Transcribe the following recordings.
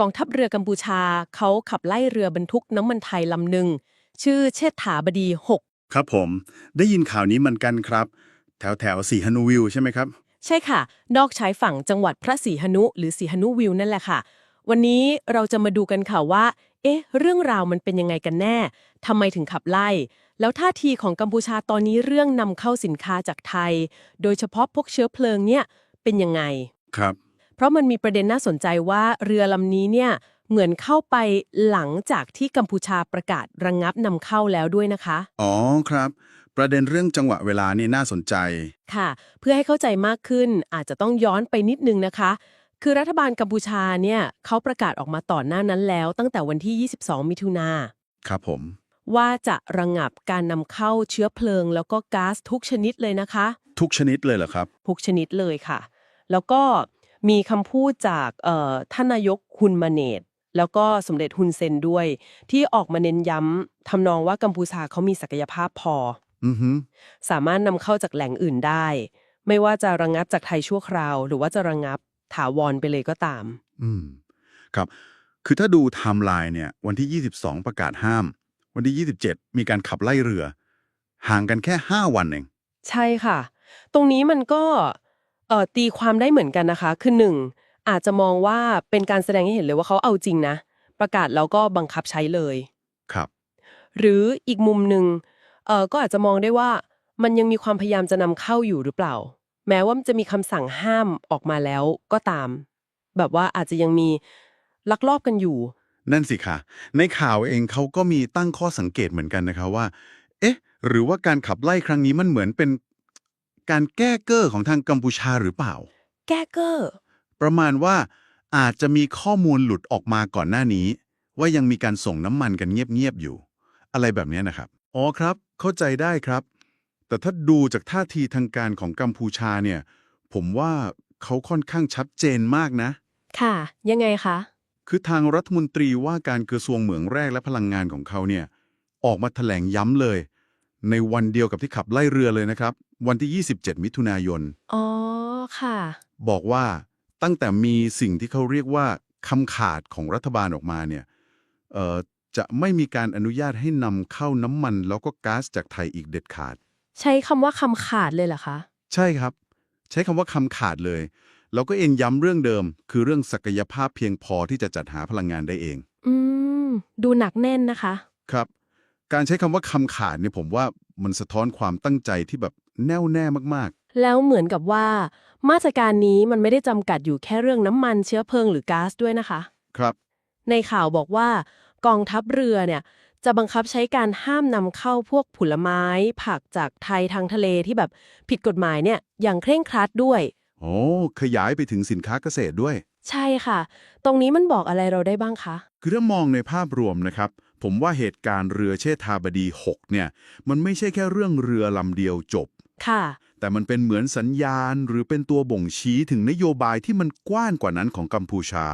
กองทัพเรือกัมพูชาเขาขับไล่เรือบรรทุกน้ำมันไทยลำหนึ่งชื่อเชษฐาบดี 6 ครับผม ได้ยินข่าวนี้เหมือนกันครับ แถวแถวสีฮานูวิวใช่ไหมครับ ใช่ค่ะ นอกชายฝั่งจังหวัดพระศรีหนุหรือศรีหนุวิวนั่นแหละค่ะ วันนี้เราจะมาดูกันค่ะว่า เอ๊ะ เรื่องราวมันเป็นยังไงกันแน่ทำไมถึงขับไล่ แล้วท่าทีของกัมพูชาตอนนี้เรื่องนำเข้าสินค้าจากไทย โดยเฉพาะพวกเชื้อเพลิงเนี่ยเป็นยังไงครับ เพราะมันมีประเด็นน่าสนใจว่าเรือลำนี้เนี่ยเหมือนเข้าไปหลังจากที่กัมพูชาประกาศระงงับนำเข้าแล้วด้วยนะคะ อ๋อครับ ประเด็นเรื่องจังหวะเวลานี่น่าสนใจ ค่ะ เพื่อให้เข้าใจมากขึ้นอาจจะต้องย้อนไปนิดนึงนะคะ คือรัฐบาลกัมพูชาเนี่ยเขาประกาศออกมาต่อหน้านั้นแล้ว ตั้งแต่วันที่ 22 มิถุนาครับผม ว่าจะระงับการนำเข้าเชื้อเพลิง แล้วก็ก๊าซทุกชนิดเลยนะคะ ทุกชนิดเลยเหรอครับ ทุกชนิดเลยค่ะ แล้วก็ มีคำพูดจากเอ่อท่านนายกฮุนมาเนตแล้วก็สมเด็จฮุนเซนด้วย ที่ออกมาเน้นย้ำทำนองว่ากัมพูชาเขามีศักยภาพพออือฮึสามารถนำเข้าจากแหล่งอื่นได้ ไม่ว่าจะระงงับจากไทยชั่วคราว หรือว่าจะระงงับถาวรไปเลยก็ตาม อืมครับ คือถ้าดูไทม์ไลน์เนี่ย วันที่ 22 ประกาศห้าม วันที่ 27 มีการขับไล่เรือ ห่างกันแค่ 5 วันเอง ใช่ค่ะ ตรงนี้มันก็ เอ่อตีความได้เหมือนกันนะคะ คือหนึ่งอาจจะมองว่าเป็นการแสดงให้เห็นเลยว่าเขาเอาจริงนะ ประกาศแล้วก็บังคับใช้เลย ครับ หรืออีกมุมหนึ่งเอ่อก็อาจจะมองได้ว่ามันยังมีความพยายามจะนำเข้าอยู่หรือเปล่า แม้ว่ามันจะมีคำสั่งห้ามออกมาแล้วก็ตาม แบบว่าอาจจะยังมีลักลอบกันอยู่ นั่นสิค่ะในข่าวเองเขาก็มีตั้งข้อสังเกตเหมือนกันนะคะว่า เอ๊ะ หรือว่าการขับไล่ครั้งนี้มันเหมือนเป็น การแก้เก้อของทางกัมพูชาหรือเปล่า แก้เกอร์ประมาณว่าอาจจะมีข้อมูลหลุดออกมาก่อนหน้านี้ ว่ายังมีการส่งน้ำมันกันเงียบๆอยู่ อะไรแบบนี้นะครับ อ๋อครับ เข้าใจได้ครับ แต่ถ้าดูจากท่าทีทางการของกัมพูชาเนี่ย ผมว่าเขาค่อนข้างชัดเจนมากนะ ค่ะ ยังไงคะ คือทางรัฐมนตรีว่าการกระทรวงเหมืองแร่และพลังงานของเขาเนี่ย ออกมาแถลงย้ำเลย ในวันเดียวกับที่ขับไล่เรือเลยนะครับ วันที่ 27 มิถุนายน อ๋อ ค่ะ บอกว่าตั้งแต่มีสิ่งที่เขาเรียกว่าคำขาดของรัฐบาลออกมาเนี่ยเอ่อจะไม่มีการอนุญาตให้นำเข้าน้ำมัน แล้วก็ก๊าซจากไทยอีกเด็ดขาด ใช้คำว่าคำขาดเลยเหรอคะ ใช่ครับ ใช้คำว่าคำขาดเลยแล้วก็เองย้ำเรื่องเดิม คือเรื่องศักยภาพเพียงพอที่จะจัดหาพลังงานได้เอง อืม ดูหนักแน่นนะคะ ครับ การใช้คำว่าคำขาดเนี่ยผมว่ามันสะท้อนความตั้งใจที่แบบแน่วแน่มากแล้วเหมือนกับว่า มาตรการนี้มันไม่ได้จำกัดอยู่แค่เรื่องน้ำมันเชื้อเพลิงหรือก๊าซด้วยนะคะๆครับ ในข่าวบอกว่ากองทัพเรือเนี่ยจะบังคับใช้การห้ามนำเข้าพวกผลไม้ ผักจากไทยทางทะเลที่แบบผิดกฎหมายเนี่ยอย่างเคร่งครัดด้วยโอ้ขยายไปถึงสินค้าเกษตรด้วย ใช่ค่ะ ตรงนี้มันบอกอะไรเราได้บ้างคะ คือถ้ามองในภาพรวมนะครับ ผมว่าเหตุการณ์เรือเชษฐาบดี 6 เนี่ย มันไม่ใช่แค่เรื่องเรือลำเดียวจบ ค่ะ แต่มันเป็นเหมือนสัญญาณหรือเป็นตัวบ่งชี้ถึงนโยบายที่มันกว้างกว่านั้นของกัมพูชา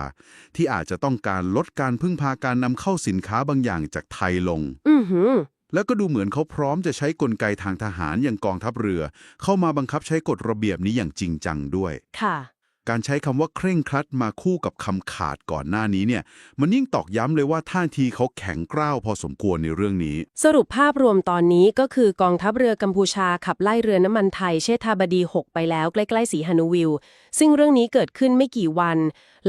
ที่อาจจะต้องการลดการพึ่งพาการนำเข้าสินค้าบางอย่างจากไทยลง อือหือแล้วก็ดูเหมือนเขาพร้อมจะใช้กลไกทางทหารอย่างกองทัพเรือ เข้ามาบังคับใช้กฎระเบียบนี้อย่างจริงจังด้วย ค่ะ การใช้คำว่าเคร่งครัดมาคู่กับคำขาดก่อนหน้านี้เนี่ย มันยิ่งตอกย้ำเลยว่าท่าทีเขาแข็งกร้าวพอสมควรในเรื่องนี้ สรุปภาพรวมตอนนี้ก็คือกองทัพเรือกัมพูชาขับไล่เรือน้ำมันไทยเชษฐาบดี 6 ไปแล้วใกล้ๆสีฮานูวิล ซึ่งเรื่องนี้เกิดขึ้นไม่กี่วัน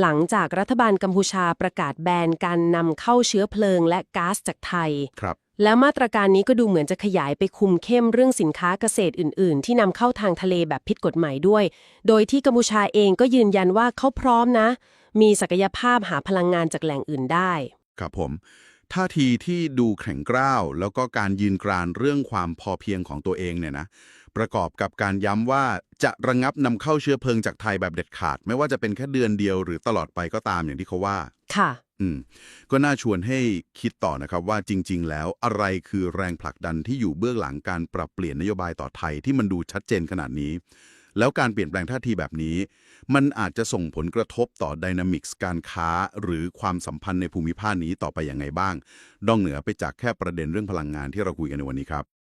หลังจากรัฐบาลกัมพูชาประกาศแบนการนำเข้าเชื้อเพลิงและก๊าซจากไทยครับ และมาตรการนี้ก็ดูเหมือนจะขยายไปคุมเข้มเรื่องสินค้าเกษตรอื่น ๆ ที่นำเข้าทางทะเลแบบผิดกฎหมายด้วย โดยที่กัมพูชาเองก็ยืนยันว่าเขาพร้อมนะ มีศักยภาพหาพลังงานจากแหล่งอื่นได้ ครับผม ท่าทีที่ดูแข็งกร้าว แล้วก็การยืนกรานเรื่องความพอเพียงของตัวเองเนี่ยนะ ประกอบกับการย้ำว่าจะระงับนำเข้าเชื้อเพลิงจากไทยแบบเด็ดขาด ไม่ว่าจะเป็นแค่เดือนเดียวหรือตลอดไปก็ตามอย่างที่เขาว่า ค่ะ อืมก็น่าชวนให้คิดต่อนะครับว่าจริง ๆ แล้วอะไรคือแรงผลักดันที่อยู่เบื้องหลังการปรับเปลี่ยนนโยบายต่อไทยที่มันดูชัดเจนขนาดนี้ แล้วการเปลี่ยนแปลงท่าทีแบบนี้ มันอาจจะส่งผลกระทบต่อไดนามิกส์การค้า หรือความสัมพันธ์ในภูมิภาคนี้ต่อไปอย่างไงบ้างนอกเหนือไปจากแค่ประเด็นเรื่องพลังงานที่เราคุยกันในวันนี้ครับ